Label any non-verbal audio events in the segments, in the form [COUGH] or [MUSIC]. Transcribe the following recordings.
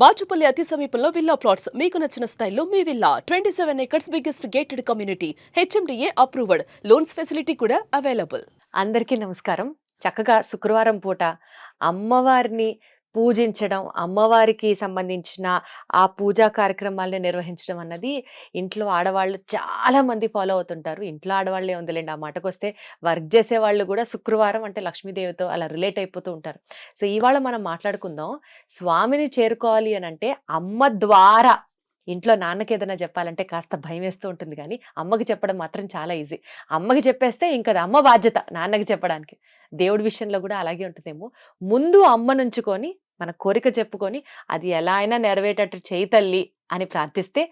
బాచుపల్లి అతి సమీపంలో villa plots. మీకు నచ్చిన స్టైల్లో మీ villa. Twenty seven acres biggest gated community HMDA approved loans facility కూడా అవైలబుల్ అందరికీ నమస్కారం. చక్కగా శుక్రవారం పూట అమ్మవారిని పూజించడం అమ్మవారికి సంబంధించిన ఆ పూజా కార్యక్రమాలను నిర్వహించడం అన్నది ఇంట్లో ఆడవాళ్ళు చాలా మంది ఫాలో అవుతుంటారు. ఇంట్లో ఆడవాళ్ళే ఉందిలేండి ఆ మాటకు వస్తే వర్క్ చేసే వాళ్ళు కూడా శుక్రవారం అంటే లక్ష్మీదేవితో అలా రిలేట్ అయిపోతూ ఉంటారు. సో ఇవాళ మనం మాట్లాడుకుందాం స్వామిని చేరుకోవాలి అని అంటే అమ్మ ద్వారా ఇంట్లో నాన్నకి ఏదైనా చెప్పాలంటే కాస్త భయం వేస్తూ ఉంటుంది కానీ అమ్మకి చెప్పడం మాత్రం చాలా ఈజీ. అమ్మకి చెప్పేస్తే ఇంకా అది అమ్మ బాధ్యత నాన్నకి చెప్పడానికి. దేవుడి విషయంలో కూడా అలాగే ఉంటుందేమో. ముందు అమ్మ నుంచుకొని మన కోరిక చెప్పుకొని అది ఎలా అయినా నెరవేటట్టు చేయి తల్లి అని ప్రార్థిస్తే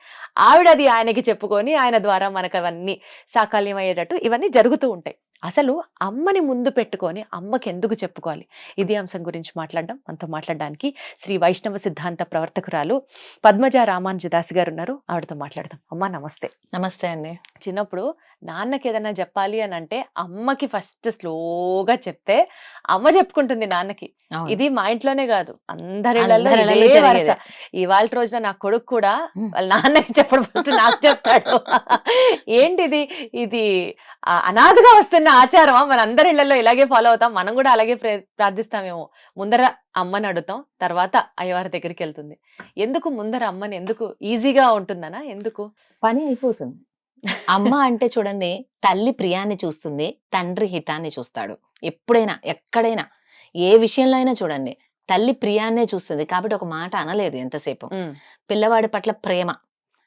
ఆవిడ అది ఆయనకి చెప్పుకొని ఆయన ద్వారా మనకు అవన్నీ సాకాల్యం అయ్యేటట్టు ఇవన్నీ జరుగుతూ ఉంటాయి. అసలు అమ్మని ముందు పెట్టుకొని అమ్మకి ఎందుకు చెప్పుకోవాలి? ఇది అంశం గురించి మాట్లాడడం. మనతో మాట్లాడడానికి శ్రీ వైష్ణవ సిద్ధాంత ప్రవర్తకురాలు పద్మజ రామానుజదాస్ గారు ఉన్నారు ఆవిడతో మాట్లాడదాం. అమ్మ నమస్తే. నమస్తే అండి. చిన్నప్పుడు నాన్నకి ఏదైనా చెప్పాలి అని అంటే అమ్మకి ఫస్ట్ స్లోగా చెప్తే అమ్మ చెప్పుకుంటుంది నాన్నకి. ఇది మా ఇంట్లోనే కాదు. అందరి. ఇవాళ రోజున నా కొడుకు కూడా. వాళ్ళ నాన్నకి చెప్పడం ఫస్ట్ నాకు చెప్తాడు. [LAUGHS] ఏంటిది? ఇది అనాథగా వస్తున్న ఆచారమా? మన అందరి ఇళ్ళలో ఇలాగే ఫాలో అవుతాం. మనం కూడా అలాగే ప్రే- ప్రార్థిస్తామేమో. ముందర అమ్మని అడుగుతాం. తర్వాత అయ్యవారి దగ్గరికి వెళ్తుంది. ఎందుకు ముందర అమ్మని ఎందుకు ఈజీగా ఉంటుందనా? ఎందుకు? పని అయిపోతుంది. అమ్మ అంటే చూడండి తల్లి ప్రియాన్ని చూస్తుంది తండ్రి హితాన్ని చూస్తాడు. ఎప్పుడైనా ఎక్కడైనా ఏ విషయంలో అయినా చూడండి తల్లి ప్రియాన్నే చూస్తుంది. కాబట్టి ఒక మాట అనలేదు ఎంతసేపు. పిల్లవాడి పట్ల ప్రేమ.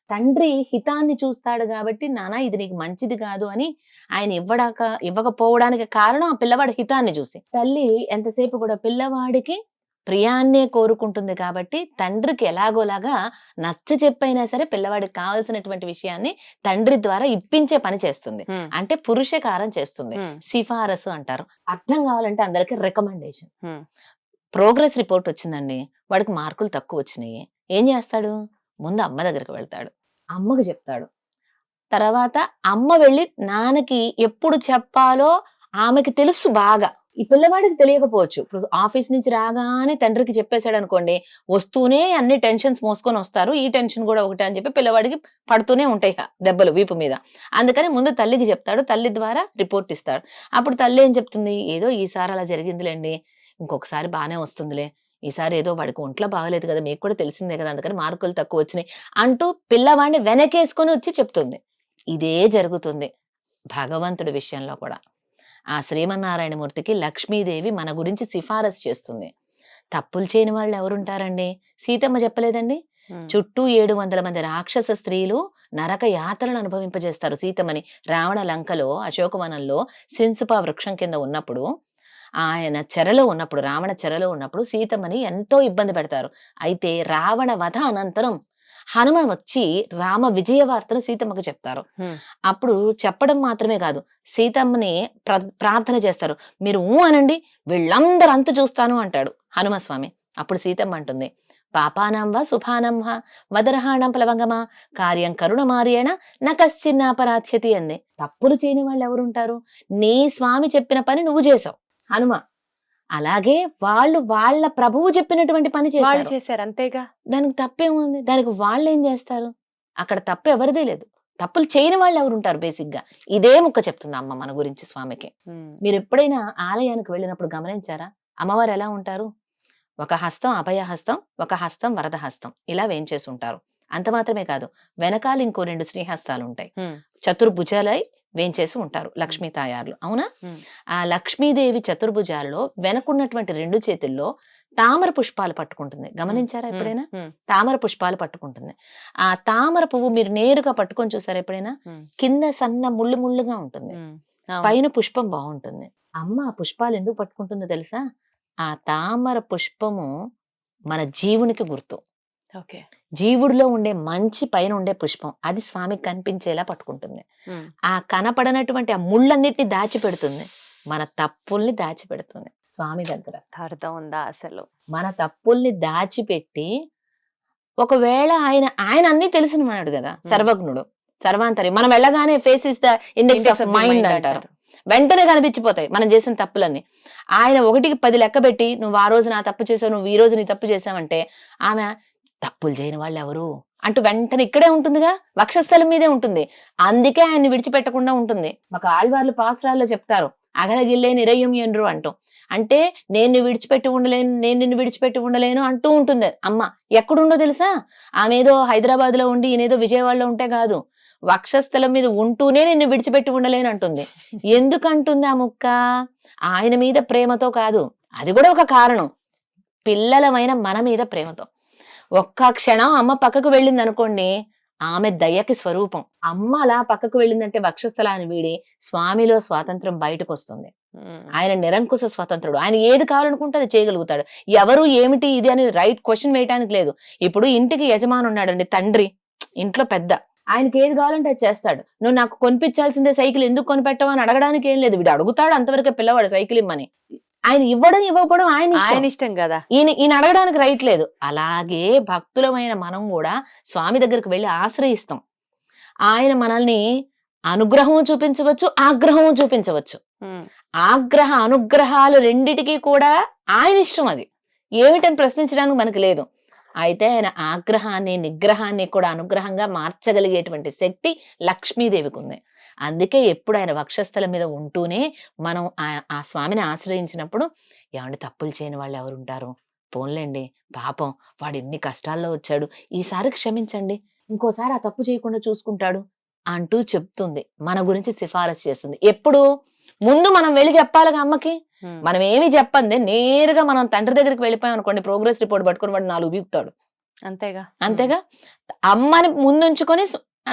తండ్రి హితాన్ని చూస్తాడు కాబట్టి నానా ఇది నీకు మంచిది కాదు అని ఆయన ఇవ్వడాక ఇవ్వకపోవడానికి కారణం ఆ పిల్లవాడి హితాన్ని చూసి. తల్లి ఎంతసేపు కూడా పిల్లవాడికి ప్రియాన్నే కోరుకుంటుంది కాబట్టి తండ్రికి ఎలాగోలాగా నచ్చ చెప్పైనా సరే పిల్లవాడికి కావాల్సినటువంటి విషయాన్ని తండ్రి ద్వారా ఇప్పించే పని చేస్తుంది. అంటే పురుషకారం చేస్తుంది. సిఫారసు అంటారు. అర్థం కావాలంటే అందరికి రికమెండేషన్. ప్రోగ్రెస్ రిపోర్ట్ వచ్చిందండి. వాడికి మార్కులు తక్కువ వచ్చినాయి. ఏం చేస్తాడు? ముందు అమ్మ దగ్గరికి వెళ్తాడు. అమ్మకు చెప్తాడు. తర్వాత అమ్మ వెళ్ళి నాన్నకి ఎప్పుడు చెప్పాలో ఆమెకి తెలుసు బాగా. ఈ పిల్లవాడికి తెలియకపోవచ్చు. ఇప్పుడు ఆఫీస్ నుంచి రాగానే తండ్రికి చెప్పేశాడు అనుకోండి వస్తూనే అన్ని టెన్షన్స్ మోసుకొని వస్తారు. ఈ టెన్షన్ కూడా ఒకటే అని చెప్పి పిల్లవాడికి పడుతూనే ఉంటాయి దెబ్బలు వీపు మీద. అందుకని ముందు తల్లికి చెప్తాడు. తల్లి ద్వారా రిపోర్ట్ ఇస్తాడు. అప్పుడు తల్లి ఏం చెప్తుంది? ఏదో ఈసారి అలా జరిగిందిలేండి. ఇంకొకసారి బాగానే వస్తుందిలే. ఈసారి ఏదో వాడికి ఒంట్లో బాగలేదు కదా మీకు కూడా తెలిసిందే కదా అందుకని మార్కులు తక్కువ వచ్చినాయి అంటూ పిల్లవాడిని వెనకేసుకొని వచ్చి చెప్తుంది. ఇదే జరుగుతుంది భగవంతుడి విషయంలో కూడా. ఆ శ్రీమన్నారాయణమూర్తికి లక్ష్మీదేవి మన గురించి సిఫారసు చేస్తుంది. తప్పులు చేయని వాళ్ళు ఎవరుంటారండి? సీతమ్మ చెప్పలేదండి? చుట్టూ ఏడు వందల మంది రాక్షస స్త్రీలు నరక యాతనలు అనుభవింపజేస్తారు సీతమ్మని. రావణ లంకలో అశోకవనంలో సింసుప వృక్షం కింద ఉన్నప్పుడు ఆయన చెరలో ఉన్నప్పుడు రావణ చెరలో ఉన్నప్పుడు సీతమ్మని ఎంతో ఇబ్బంది పెడతారు. అయితే రావణ వధ అనంతరం హనుమ వచ్చి రామ విజయ వార్తను సీతమ్మకు చెప్తారు. అప్పుడు చెప్పడం మాత్రమే కాదు సీతమ్మని ప్ర- ప్రార్థన చేస్తారు. మీరు ఊ అనండి వీళ్ళందరూ అంతు చూస్తాను అంటాడు హనుమస్వామి. అప్పుడు సీతమ్మ అంటుంది పాపానం వా శుభానం వా వదరహాణం ప్లవంగమా కార్యం కరుణమార్యేణ నకశ్చిన్నాపరాధ్యతి అంది. తప్పులు చేయని వాళ్ళు ఎవరుంటారు నీ స్వామి చెప్పిన పని నువ్వు చేసావు. హనుమ. అలాగే వాళ్ళు వాళ్ళ ప్రభువు చెప్పినటువంటి పని వాళ్ళు చేశారు చేశారు అంతేగా? దానికి తప్పేముంది? దానికి వాళ్ళు ఏం చేస్తారు? అక్కడ తప్పు ఎవరిదే లేదు. తప్పులు చేయని వాళ్ళు ఎవరు ఉంటారు బేసిక్గా ఇదే ముక్క చెప్తుంది అమ్మ మన గురించి స్వామికి. మీరు ఎప్పుడైనా ఆలయానికి వెళ్ళినప్పుడు గమనించారా? అమ్మవారు ఎలా ఉంటారు? ఒక హస్తం అభయ హస్తం ఒక హస్తం వరద హస్తం. ఇలా వేంచేసి ఉంటారు. అంత మాత్రమే కాదు వెనకాల ఇంకో రెండు శ్రీహస్తాలు ఉంటాయి. చతుర్భుజాలై వేంచేసి ఉంటారు లక్ష్మీ తాయార్లు. అవునా. ఆ లక్ష్మీదేవి చతుర్భుజాల్లో వెనకున్నటువంటి రెండు చేతుల్లో తామర పుష్పాలు పట్టుకుంటుంది. గమనించారా ఎప్పుడైనా? తామర పుష్పాలు పట్టుకుంటుంది. ఆ తామర పువ్వు మీరు నేరుగా పట్టుకొని చూసారా ఎప్పుడైనా. కింద సన్న ముళ్ళు ముళ్ళుగా ఉంటుంది. పైన పుష్పం బాగుంటుంది. అమ్మ ఆ పుష్పాలు ఎందుకు పట్టుకుంటుందో తెలుసా? ఆ తామర పుష్పము మన జీవునికి గుర్తు. ఓకే. జీవుడిలో ఉండే మంచి పైన ఉండే పుష్పం అది స్వామికి కనిపించేలా పట్టుకుంటుంది. ఆ కనపడనటువంటి ఆ ముళ్ళన్నిటిని దాచిపెడుతుంది. మన తప్పుల్ని దాచిపెడుతుంది స్వామి దగ్గర. అర్థం ఉందా అసలు? మన తప్పుల్ని దాచిపెట్టి ఒకవేళ ఆయన ఆయన అన్ని తెలిసిన మనడు కదా సర్వజ్ఞుడు సర్వాంతరి. మనం వెళ్ళగానే face is the index of mind అంటారు. వెంటనే కనిపించిపోతాయి మనం చేసిన తప్పులన్నీ. ఆయన ఒకటికి పది లెక్క పెట్టి నువ్వు ఆ రోజు నా తప్పు చేసావు నువ్వు ఈ రోజు నీ తప్పు చేసావంటే ఆమె తప్పులు చేయని వాళ్ళు ఎవరు అంటూ వెంటనే ఇక్కడే ఉంటుందిగా వక్షస్థలం మీదే ఉంటుంది. అందుకే ఆయన్ని విడిచిపెట్టకుండా ఉంటుంది. మాకు ఆళ్వార్లు పాసురాల్లో చెప్తారు. అగలగిల్లే నిరయం ఎండ్రు అంటూ. అంటే నేను విడిచిపెట్టి ఉండలేను నేను నిన్ను విడిచిపెట్టి ఉండలేను అంటూ ఉంటుంది. అమ్మ ఎక్కడుండో తెలుసా? ఆమె ఏదో హైదరాబాద్లో ఉండి ఈయనేదో విజయవాడలో ఉంటే కాదు. వక్షస్థలం మీద ఉంటూనే నిన్ను విడిచిపెట్టి ఉండలేను అంటుంది. [LAUGHS] ఎందుకు అంటుంది ఆ ముక్క? ఆయన మీద ప్రేమతో కాదు. అది కూడా ఒక కారణం. పిల్లలమైన మన మీద ప్రేమతో. ఒక్క క్షణం అమ్మ పక్కకు వెళ్ళింది అనుకోండి ఆమె దయకి స్వరూపం. అమ్మ అలా పక్కకు వెళ్ళిందంటే వక్షస్థలాన్ని వీడి స్వామిలో స్వాతంత్రం బయటకు వస్తుంది. ఆయన నిరంకుశ స్వతంత్రుడు. ఆయన ఏది కావాలనుకుంటే అది చేయగలుగుతాడు. ఎవరు ఏమిటి ఇది అని రైట్ క్వశ్చన్ వేయడానికి లేదు. ఇప్పుడు ఇంటికి యజమాని ఉన్నాడండి తండ్రి. ఇంట్లో పెద్ద. ఆయనకి ఏది కావాలంటే అది చేస్తాడు. నువ్వు నాకు కొనిపించాల్సిందే సైకిల్ ఎందుకు కొనిపెట్టవు అని అడగడానికి ఏం లేదు. వీడు అడుగుతాడు అంతవరకే పిల్లవాడు సైకిల్ ఇమ్మని. ఆయన ఇవ్వడం ఇవ్వకపోవడం ఆయన. ఆయన ఇష్టం కదా. ఈయన ఈయన అడగడానికి రైట్ లేదు. అలాగే భక్తులమైన మనం కూడా స్వామి దగ్గరికి వెళ్ళి ఆశ్రయిస్తాం. ఆయన మనల్ని అనుగ్రహం చూపించవచ్చు ఆగ్రహం చూపించవచ్చు. ఆగ్రహ అనుగ్రహాలు రెండిటికి కూడా ఆయన ఇష్టం అది. ఏమిటని ప్రశ్నించడానికి మనకి లేదు. అయితే ఆయన ఆగ్రహాన్ని నిగ్రహాన్ని కూడా అనుగ్రహంగా మార్చగలిగేటువంటి శక్తి లక్ష్మీదేవికి ఉంది అందుకే ఎప్పుడు ఆయన వక్షస్థలం మీద ఉంటూనే మనం ఆ- ఆ స్వామిని ఆశ్రయించినప్పుడు ఏమంటే తప్పులు చేయని వాళ్ళు ఎవరు ఉంటారు పోన్లేండి పాపం వాడు ఎన్ని కష్టాల్లో వచ్చాడు? ఈసారి క్షమించండి ఇంకోసారి ఆ తప్పు చేయకుండా చూసుకుంటాడు అంటూ చెప్తుంది. మన గురించి సిఫారసు చేస్తుంది. ఎప్పుడు? ముందు మనం వెళ్ళి చెప్పాలిగా అమ్మకి. మనం ఏమి చెప్పండి నేరుగా మనం తండ్రి దగ్గరికి వెళ్ళిపోయాం అనుకోండి ప్రోగ్రెస్ రిపోర్ట్ పట్టుకొని వాడు నాలుగు బీపుతాడు అంతేగా. అంతేగా? అమ్మని ముందుంచుకొని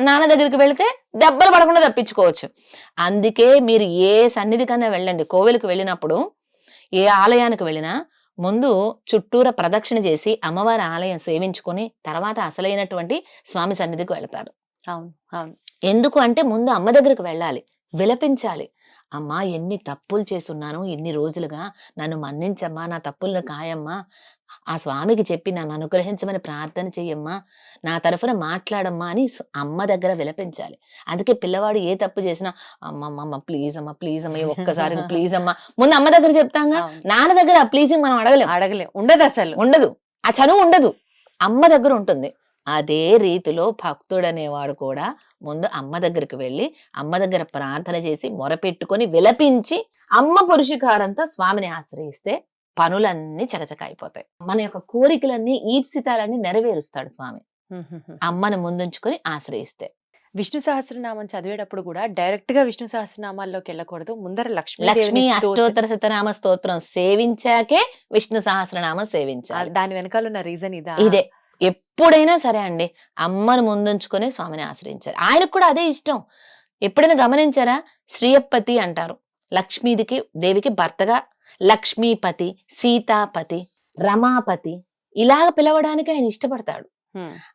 నాన్న దగ్గరికి వెళితే దెబ్బలు పడకుండా తప్పించుకోవచ్చు. అందుకే మీరు ఏ సన్నిధి కన్నా వెళ్ళండి. కోవెలకు వెళ్ళినప్పుడు ఏ ఆలయానికి వెళ్ళినా ముందు చుట్టూర ప్రదక్షిణ చేసి అమ్మవారి ఆలయం సేవించుకొని తర్వాత అసలైనటువంటి స్వామి సన్నిధికి వెళతారు. అవును అవును. ఎందుకు అంటే ముందు అమ్మ దగ్గరికి వెళ్ళాలి. విలపించాలి. అమ్మా ఎన్ని తప్పులు చేస్తున్నాను ఇన్ని రోజులుగా నన్ను మన్నించమ్మా నా తప్పులను కాయమ్మా ఆ స్వామికి చెప్పి నన్ను అనుగ్రహించమని ప్రార్థన చెయ్యమ్మా నా తరఫున మాట్లాడమ్మా అని అమ్మ దగ్గర విలపించాలి. అందుకే పిల్లవాడు ఏ తప్పు చేసినా అమ్మ అమ్మ, అమ్మ ప్లీజ్ అమ్మ ప్లీజ్ అమ్మ ఒక్కసారి ప్లీజ్ అమ్మ. ముందు అమ్మ దగ్గర చెప్తాంగా. నాన్న దగ్గర ప్లీజింగ్ మనం అడగలేం. అడగలే. ఉండదు అసలు. ఉండదు. ఆ చనువు ఉండదు. అమ్మ దగ్గర ఉంటుంది. అదే రీతిలో భక్తుడనేవాడు కూడా ముందు అమ్మ దగ్గరికి వెళ్ళి అమ్మ దగ్గర ప్రార్థన చేసి మొరపెట్టుకొని విలపించి అమ్మ పురుషకారంతో స్వామిని ఆశ్రయిస్తే పనులన్నీ చకచక అయిపోతాయి. మన యొక్క కోరికలన్నీ ఈప్సితాలన్నీ నెరవేరుస్తాడు స్వామి. అమ్మను ముందుంచుకొని ఆశ్రయిస్తే. విష్ణు సహస్రనామం చదివేటప్పుడు కూడా డైరెక్ట్గా విష్ణు సహస్రనామాల్లోకి వెళ్ళకూడదు. ముందర లక్ష్మీ లక్ష్మీ అష్టోత్తర శతనామ స్తోత్రం సేవించాకే విష్ణు సహస్రనామం సేవించాలి. దాని వెనకాల ఉన్న రీజన్ ఇదా? ఇదే. ఎప్పుడైనా సరే అండి అమ్మను ముందుంచుకొని స్వామిని ఆశ్రయించారు ఆయనకు కూడా అదే ఇష్టం. ఎప్పుడైనా గమనించారా? శ్రీయప్పతి అంటారు లక్ష్మీదికి దేవికి భర్తగా లక్ష్మీపతి సీతాపతి రమాపతి ఇలాగ పిలవడానికి ఆయన ఇష్టపడతాడు.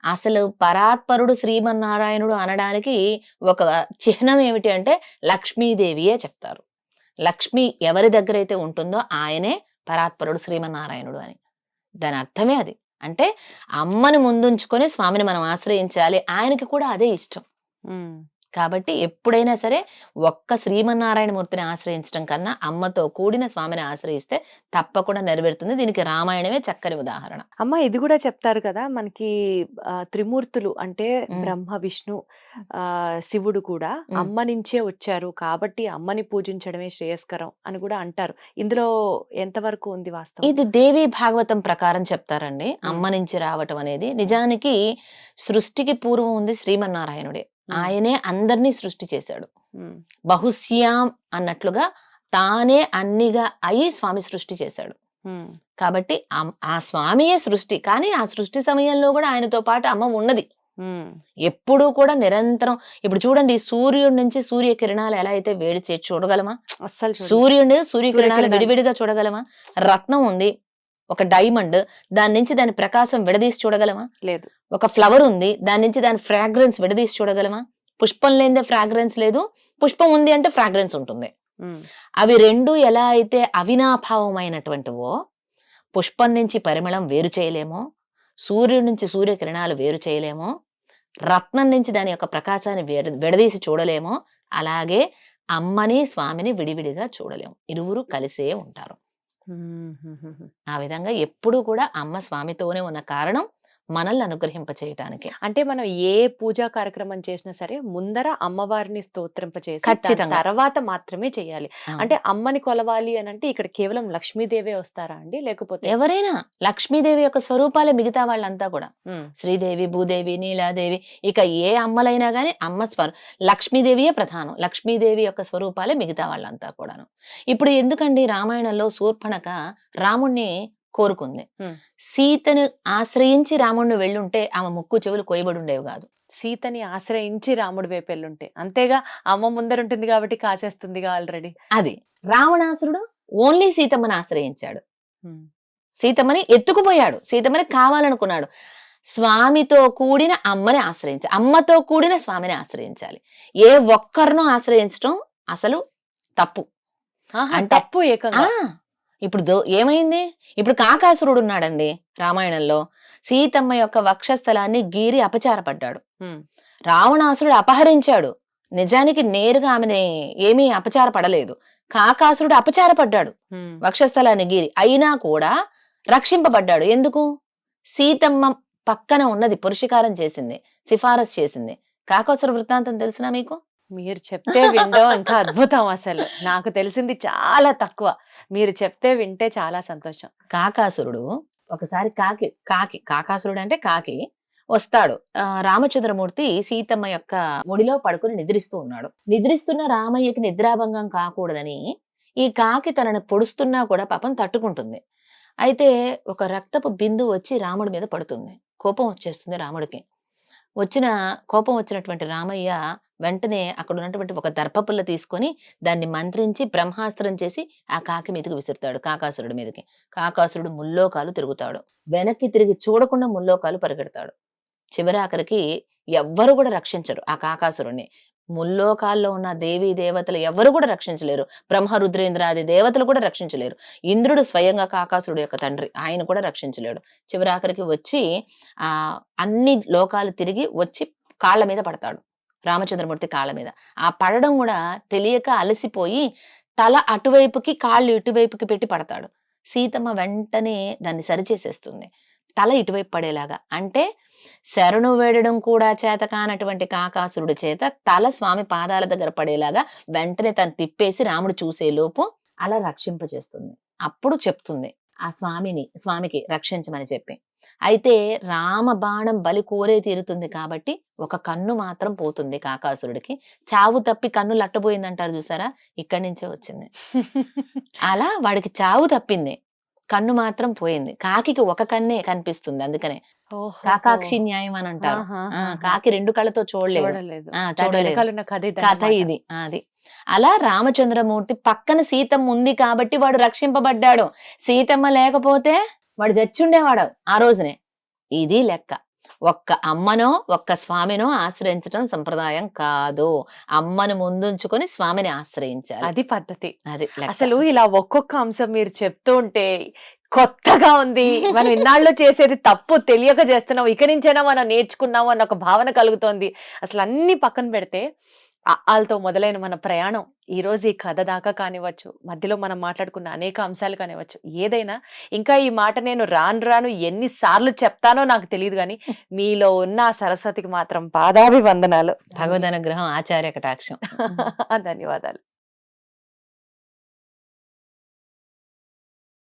అసలు పరాత్పరుడు శ్రీమన్నారాయణుడు అనడానికి ఒక చిహ్నం ఏమిటి అంటే లక్ష్మీదేవియే చెప్తారు. లక్ష్మి ఎవరి దగ్గర అయితే ఉంటుందో ఆయనే పరాత్పరుడు శ్రీమన్నారాయణుడు అని. దాని అర్థమే అది. అంటే అమ్మని ముందుంచుకొని స్వామిని మనం ఆశ్రయించాలి ఆయనకి కూడా అదే ఇష్టం. కాబట్టి ఎప్పుడైనా సరే ఒక్క శ్రీమన్నారాయణ మూర్తిని ఆశ్రయించడం కన్నా అమ్మతో కూడిన స్వామిని ఆశ్రయిస్తే తప్పకుండా నెరవేరుతుంది. దీనికి రామాయణమే చక్కని ఉదాహరణ. అమ్మ ఇది కూడా చెప్తారు కదా మనకి త్రిమూర్తులు అంటే. బ్రహ్మ విష్ణు ఆ శివుడు కూడా. అమ్మ నుంచే వచ్చారు కాబట్టి అమ్మని పూజించడమే శ్రేయస్కరం అని కూడా అంటారు. ఇందులో ఎంతవరకు ఉంది వాస్తవం? ఇది దేవి భాగవతం ప్రకారం చెప్తారండి. అమ్మ నుంచి రావటం అనేది. నిజానికి సృష్టికి పూర్వం ఉంది శ్రీమన్నారాయణుడే. ఆయనే అందరినీ సృష్టి చేశాడు. బహుశ్యాం అన్నట్లుగా తానే అన్నిగా అయి స్వామి సృష్టి చేశాడు. కాబట్టి ఆ- స్వామియే సృష్టి. కానీ ఆ సృష్టి సమయంలో కూడా ఆయనతో పాటు అమ్మ ఉన్నది. ఎప్పుడూ కూడా నిరంతరం ఇప్పుడు చూడండి సూర్యుడి నుంచి సూర్య కిరణాలు ఎలా అయితే వేడి చే చూడగలమా? చూడలేదు. సూర్యుడి సూర్యకిరణాలు. విడివిడిగా చూడగలమా? రత్నం ఉంది. ఒక డైమండ్ దాని నుంచి దాని ప్రకాశం విడదీసి చూడగలమా? లేదు. ఒక ఫ్లవర్ ఉంది దాని నుంచి దాని ఫ్రాగ్రెన్స్ విడదీసి చూడగలమా? పుష్పం లేనిదే ఫ్రాగ్రెన్స్ లేదు పుష్పం ఉంది అంటే ఫ్రాగ్రెన్స్ ఉంటుంది. అవి రెండు ఎలా అయితే అవినాభావమైనటువంటివో పుష్పం నుంచి పరిమళం వేరు చేయలేమో సూర్యుడి నుంచి సూర్యకిరణాలు వేరు చేయలేమో రత్నం నుంచి దాని యొక్క ప్రకాశాన్ని విడదీసి చూడలేమో అలాగే అమ్మని స్వామిని విడివిడిగా చూడలేము. ఇరువురు కలిసే ఉంటారు. ఆ విధంగా ఎప్పుడూ కూడా అమ్మ స్వామితోనే ఉన్న కారణం మనల్ని అనుగ్రహింప చేయటానికి అంటే మనం ఏ పూజా కార్యక్రమం చేసినా సరే ముందర అమ్మవారిని స్తోత్రింప చేసి ఖచ్చితంగా. తర్వాత మాత్రమే చేయాలి. అంటే అమ్మని కొలవాలి అని అంటే ఇక్కడ కేవలం లక్ష్మీదేవే వస్తారా అండి? లేకపోతే ఎవరైనా లక్ష్మీదేవి యొక్క స్వరూపాలే మిగతా వాళ్ళంతా కూడా. శ్రీదేవి భూదేవి నీలాదేవి ఇక ఏ అమ్మలైనా గానీ అమ్మ స్వర లక్ష్మీదేవియే ప్రధానం. లక్ష్మీదేవి యొక్క స్వరూపాలే మిగతా వాళ్ళంతా కూడాను. ఇప్పుడు ఎందుకండి రామాయణంలో శూర్పణక రాముణ్ణి కోరుకుంది. సీతను ఆశ్రయించి రాముణ్ణి వెళ్ళుంటే ఆమె ముక్కు చెవులు కోయబడి ఉండేవి కాదు. సీతని ఆశ్రయించి రాముడి వైపు వెళ్ళుంటే. అంతేగా అమ్మ ముందర ఉంటుంది కాబట్టి కాసేస్తుందిగా ఆల్రెడీ అది. రావణాసురుడు ఓన్లీ సీతమ్మని ఆశ్రయించాడు. సీతమ్మని ఎత్తుకుపోయాడు. సీతమ్మని కావాలనుకున్నాడు. స్వామితో కూడిన అమ్మని ఆశ్రయించాలి అమ్మతో కూడిన స్వామిని ఆశ్రయించాలి. ఏ ఒక్కరినో ఆశ్రయించడం అసలు తప్పు. అంటే- తప్పు ఏకంగా. ఇప్పుడు దో ఏమైంది? ఇప్పుడు కాకాసురుడు ఉన్నాడండి రామాయణంలో. సీతమ్మ యొక్క వక్షస్థలాన్ని గీరి అపచారపడ్డాడు. రావణాసురుడు అపహరించాడు. నిజానికి నేరుగా ఆమెని ఏమీ అపచారపడలేదు. కాకాసురుడు అపచారపడ్డాడు. వక్షస్థలాన్ని గీరి. అయినా కూడా రక్షింపబడ్డాడు. ఎందుకు? సీతమ్మ పక్కన ఉన్నది పురుషికారం చేసింది. సిఫారసు చేసింది. కాకోసర వృత్తాంతం తెలిసినా మీకు? మీరు చెప్తే వినడం ఇంకా అద్భుతం అసలు. నాకు తెలిసింది చాలా తక్కువ. మీరు చెప్తే వింటే చాలా సంతోషం. కాకాసురుడు ఒకసారి కాకి కాకి కాకాసురుడు అంటే కాకి వస్తాడు. రామచంద్రమూర్తి సీతమ్మ యొక్క ఒడిలో పడుకుని నిద్రిస్తూ ఉన్నాడు. నిద్రిస్తున్న రామయ్యకి నిద్రాభంగం కాకూడదని ఈ కాకి తనని పొడుస్తున్నా కూడా పాపం తట్టుకుంటుంది. అయితే ఒక రక్తపు బిందు వచ్చి రాముడి మీద పడుతుంది. కోపం వచ్చేస్తుంది రాముడికి. వచ్చిన కోపం వచ్చినటువంటి రామయ్య వెంటనే అక్కడ ఉన్నటువంటి ఒక దర్భపుల్ల తీసుకొని దాన్ని మంత్రించి బ్రహ్మాస్త్రం చేసి ఆ కాకి మీదకి విసురుతాడు కాకాసురుడి మీదకి. కాకాసురుడు ముల్లోకాలు తిరుగుతాడు. వెనక్కి తిరిగి చూడకుండా ముల్లోకాలు పరిగెడతాడు. చివరి ఆఖరికి ఎవ్వరు కూడా రక్షించరు ఆ కాకాసురుణ్ణి. ముల్లోకాల్లో ఉన్న దేవీ దేవతలు ఎవరు కూడా రక్షించలేరు. బ్రహ్మ రుద్రేంద్రాది దేవతలు కూడా రక్షించలేరు. ఇంద్రుడు స్వయంగా కాకాసురుడు యొక్క తండ్రి ఆయన కూడా రక్షించలేడు. చివరాఖరికి వచ్చి ఆ అన్ని లోకాలు తిరిగి వచ్చి కాళ్ళ మీద పడతాడు. రామచంద్రమూర్తి కాళ్ళ మీద. ఆ పడడం కూడా తెలియక అలసిపోయి తల అటువైపుకి కాళ్ళు ఇటువైపుకి పెట్టి పడతాడు. సీతమ్మ వెంటనే దాన్ని సరిచేసేస్తుంది. తల ఇటువైపు పడేలాగా. అంటే శరణు వేడడం కూడా చేత కానటువంటి కాకాసురుడి చేత తల స్వామి పాదాల దగ్గర పడేలాగా వెంటనే తను తిప్పేసి రాముడు చూసే లోపు అలా రక్షింపజేస్తుంది. అప్పుడు చెప్తుంది ఆ స్వామిని స్వామికి రక్షించమని చెప్పి. అయితే రామ బాణం బలి కోరే తీరుతుంది కాబట్టి ఒక కన్ను మాత్రం పోతుంది కాకాసురుడికి. చావు తప్పి కన్ను లట్టబోయిందంటారు చూసారా? ఇక్కడి నుంచే వచ్చింది. [LAUGHS] అలా వాడికి చావు తప్పింది. కన్ను మాత్రం పోయింది. కాకికి ఒక కన్నే కనిపిస్తుంది అందుకనే. కాకాక్షి న్యాయం అని అంటారు. కాకి రెండు కళ్ళతో చూడలేదు. చూడలేదు. కథ. ఇది అది. అలా రామచంద్రమూర్తి పక్కన సీతమ్మ ఉంది కాబట్టి వాడు రక్షింపబడ్డాడు. సీతమ్మ లేకపోతే వాడు చచ్చుండేవాడు ఆ రోజునే. ఇది లెక్క. ఒక్క అమ్మనో ఒక్క స్వామినో ఆశ్రయించడం సంప్రదాయం కాదు. అమ్మను ముందుంచుకొని స్వామిని ఆశ్రయించాలి. అది పద్ధతి. అది. అసలు ఇలా ఒక్కొక్క అంశం మీరు చెప్తూ ఉంటే కొత్తగా ఉంది. మనం ఇన్నాళ్ళు చేసేది తప్పు తెలియక చేస్తున్నాం. ఇక నుంచైనా మనం నేర్చుకున్నాము అన్న ఒక భావన కలుగుతోంది. అసలు అన్ని పక్కన పెడితే వాళ్ళతో మొదలైన మన ప్రయాణం ఈ రోజు ఈ కథ దాకా కానివ్వచ్చు మధ్యలో మనం మాట్లాడుకున్న అనేక అంశాలు కానివ్వచ్చు ఏదైనా ఇంకా ఈ మాట నేను రాను రాను ఎన్నిసార్లు చెప్తానో నాకు తెలియదు కానీ మీలో ఉన్న సరస్వతికి మాత్రం పాదాభివందనాలు. భగవద్ అనుగ్రహం ఆచార్య కటాక్షం. [LAUGHS] ధన్యవాదాలు.